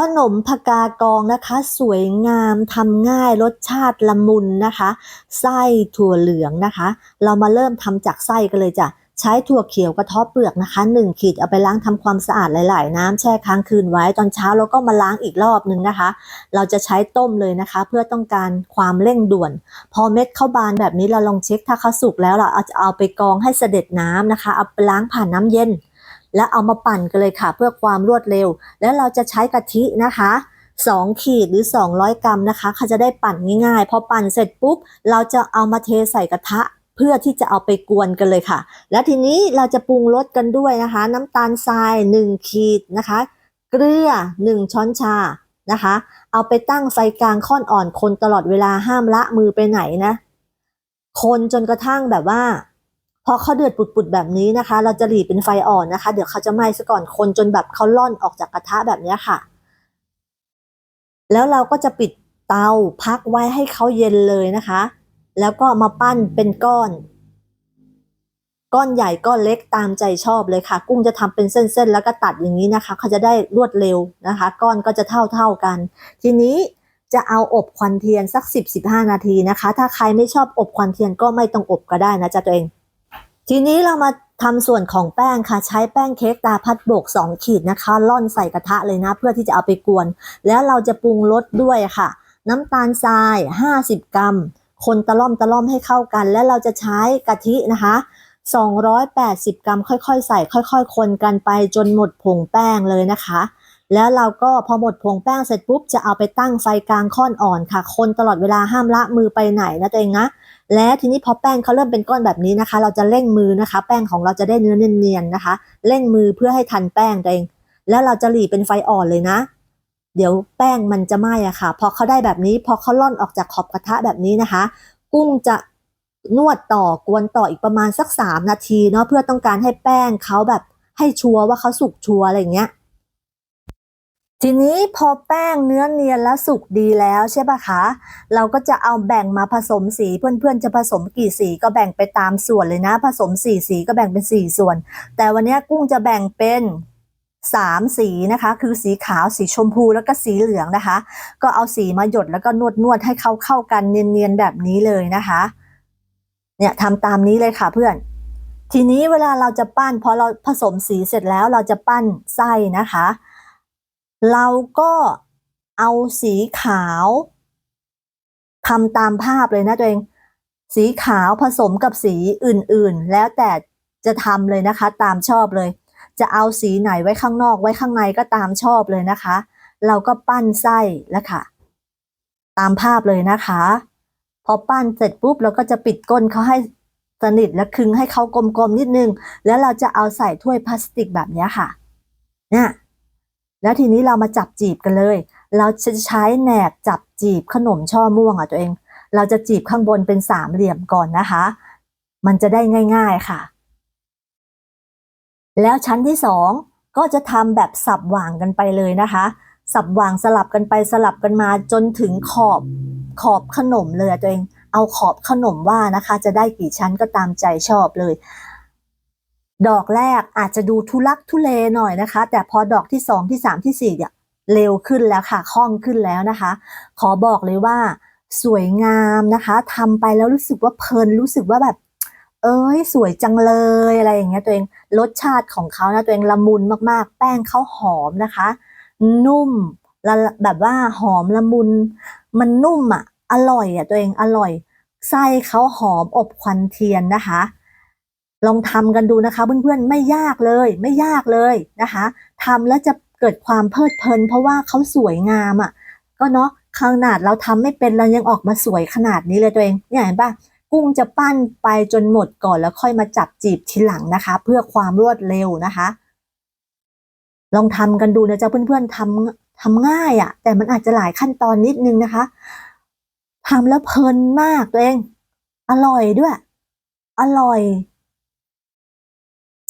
ขนมพกากองนะคะ สวยงามทำง่ายรสชาติละมุนนะคะ ไส้ถั่วเหลืองนะคะ เรามาเริ่มทำจากไส้กันเลยจ้ะใช้ถั่วเขียวกระเทบเปลือกนะคะ 1 ขีดเอาไปล้างทำความสะอาดหลาย ๆ น้ำแช่ค้างคืนไว้ตอนเช้าเราก็มาล้างอีกรอบนึงนะคะ เราจะใช้ต้มเลยนะคะ เพื่อต้องการความเร่งด่วน พอเม็ดเข้าบานแบบนี้เราลองเช็คถ้าเขาสุกแล้วเราเอาจะเอาไปกองให้เสด็จน้ำนะคะเอาไปล้างผ่านน้ำเย็น แล้วเอามาปั่นกันเลยค่ะ เพื่อความรวดเร็ว แล้วเราจะใช้กะทินะคะ2 ขีดหรือ 200 กรัมนะคะเขาจะได้ปั่นง่ายๆ พอปั่นเสร็จปุ๊บ เราจะเอามาเทใส่กระทะ เพื่อที่จะเอาไปกวนกันเลยค่ะ และทีนี้เราจะปรุงรสกันด้วยนะคะ น้ำตาลทราย 1 ขีดนะคะ เกลือ 1 ช้อนชานะคะ เอาไปตั้งไฟกลางค่อนอ่อนคนตลอดเวลาห้ามละมือไปไหนนะ คนจนกระทั่งแบบว่า พอเขาเดือดปุดๆแบบนี้นะคะ เราจะหลีเป็นไฟอ่อนนะคะ เดี๋ยวเขาจะไหม้ซะก่อนคนจนแบบเขาล่อนออกจากกระทะแบบนี้ค่ะ แล้วเราก็จะปิดเตาพักไว้ให้เขาเย็นเลยนะคะ แล้วก็มาปั้นเป็นก้อน ก้อนใหญ่ก้อนเล็กตามใจชอบเลยค่ะ กุ้งจะทำเป็นเส้นๆแล้วก็ตัดอย่างนี้นะคะ เขาจะได้รวดเร็วนะคะ ก้อนก็จะเท่าๆกัน ทีนี้จะเอาอบควันเทียนสัก 10-15 นาทีนะคะ ถ้าใครไม่ชอบอบควันเทียนก็ไม่ต้องอบก็ได้นะจ๊ะตัวเอง ทีนี้เรามาทำส่วนของแป้งค่ะ ใช้แป้งเค้กตาพัดโบก 2 ขีดนะคะล่อนใส่กระทะเลยนะ เพื่อที่จะเอาไปกวน แล้วเราจะปรุงรสด้วยค่ะ น้ำตาลทราย 50 กรัม คนตะล่อมตะล่อมให้เข้ากัน และเราจะใช้กะทินะคะ 280 กรัม ค่อยๆ ใส่ค่อย ๆ คนกันไปจนหมดผงแป้งเลยนะคะ แล้วเราก็พอหมดผงแป้งเสร็จปุ๊บจะเอาไปตั้งไฟกลางค่อนอ่อนค่ะ คนตลอดเวลาห้ามละมือไปไหนนะตัวเองนะ และทีนี้พอแป้งเขาเริ่มเป็นก้อนแบบนี้นะคะ เราจะเร่งมือนะคะ แป้งของเราจะได้เนื้อเนียนๆนะคะ เร่งมือเพื่อให้ทันแป้งเอง แล้วเราจะหลีเป็นไฟอ่อนเลยนะ เดี๋ยวแป้งมันจะไหม้อะค่ะ พอเขาได้แบบนี้ พอเขาล่อนออกจากขอบกระทะแบบนี้นะคะ กุ้งจะนวดต่อกวนต่ออีกประมาณสักสามนาทีเนาะเพื่อต้องการให้แป้งเขาแบบให้ชัวร์ว่าเขาสุกชัวร์อะไรอย่างเงี้ย ทีนี้พอแป้งเนื้อเนียนแล้วสุกดีแล้วใช่ปะคะ เราก็จะเอาแบ่งมาผสมสีเพื่อนๆ จะผสมกี่สีก็แบ่งไปตามส่วนเลยนะ ผสมสี่สีก็แบ่งเป็นสี่ส่วน แต่วันนี้กุ้งจะแบ่งเป็นสามสีนะคะ คือสีขาวสีชมพูแล้วก็สีเหลืองนะคะ ก็เอาสีมาหยดแล้วก็นวดนวดให้เขาเข้ากันเนียนๆแบบนี้เลยนะคะ เนี่ยทำตามนี้เลยค่ะเพื่อน ทีนี้เวลาเราจะปั้นพอเราผสมสีเสร็จแล้วเราจะปั้นไส้นะคะ เราก็เอาสีขาวทำตามภาพเลยนะตัวเอง สีขาวผสมกับสีอื่นๆ แล้วแต่จะทำเลยนะคะ ตามชอบเลย จะเอาสีไหนไว้ข้างนอกไว้ข้างในก็ตามชอบเลยนะคะ เราก็ปั้นไส้แล้วค่ะ ตามภาพเลยนะคะ พอปั้นเสร็จปุ๊บเราก็จะปิดก้นเขาให้สนิทและคึงให้เขากลมๆนิดนึง แล้วเราจะเอาใส่ถ้วยพลาสติกแบบนี้ค่ะเนี่ย แล้วทีนี้เรามาจับจีบกันเลย เราจะใช้แหนบจับจีบขนมช่อม่วงอะตัวเอง เราจะจีบข้างบนเป็นสามเหลี่ยมก่อนนะคะ มันจะได้ง่าย ๆค่ะ แล้วชั้นที่สองก็จะทำแบบสับหว่างกันไปเลยนะคะ สับหว่างสลับกันไปสลับกันมาจนถึงขอบขอบขนมเลยตัวเอง เอาขอบขนมว่านะคะ จะได้กี่ชั้นก็ตามใจชอบเลย ดอกแรกอาจจะดูทุลักทุเลหน่อยนะคะ แต่พอดอกที่สองที่สามที่สี่เนี่ยเร็วขึ้นแล้วค่ะคล่องขึ้นแล้วนะคะ ขอบอกเลยว่า สวยงามนะคะทำไปแล้วรู้สึกว่าเพลินรู้สึกว่าแบบ เอ้ย สวยจังเลยอะไรอย่างเงี้ยตัวเองรสชาติของเขานะตัวเองละมุนมากๆ แป้งเขาหอมนะคะ นุ่มละแบบว่าหอมละมุน มันนุ่มอะ อร่อยอะตัวเองอร่อยไส้เขาหอมอบควันเทียนนะคะ ลองทำกันดูนะคะเพื่อนๆไม่ยากเลยไม่ยากเลยนะคะทำแล้วจะเกิดความเพลิดเพลิน เพราะว่าเขาสวยงามอะก็เนาะขนาดเราทำไม่เป็นเรายังออกมาสวยขนาดนี้เลยตัวเองเนี่ยเห็นปะกุ้งจะปั้นไปจนหมดก่อนแล้วค่อยมาจับจีบทีหลังนะคะ เพื่อความรวดเร็วนะคะ ลองทำกันดูนะจ๊ะเพื่อนๆทำทำง่ายอะ่ะ แต่มันอาจจะหลายขั้นตอนนิดนึงนะคะทำแล้วเพลินมากตัวเอง อร่อยด้วย อร่อย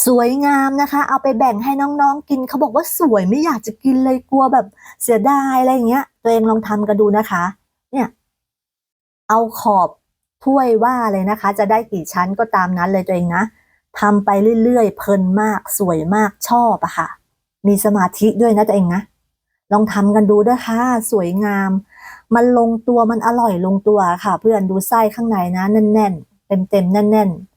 สวยงามนะคะ เอาไปแบ่งให้น้องๆกินเขาบอกว่าสวยไม่อยากจะกินเลยกลัวแบบเสียดายอะไรอย่างเงี้ย ตัวเองลองทำกันดูนะคะ เนี่ย เอาขอบถ้วยว่าเลยนะคะ จะได้กี่ชั้นก็ตามนั้นเลยตัวเองนะทำไปเรื่อยๆเพลินมากสวยมากชอบอะค่ะ มีสมาธิด้วยนะตัวเองนะลองทำกันดูด้วยค่ะ สวยงาม มันลงตัวมันอร่อยลงตัวค่ะ เพื่อนดูไส้ข้างในนะแน่นๆเต็มๆแน่นๆ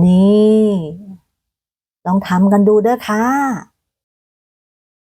นี่ ลองทำกันดูเด้อค่ะ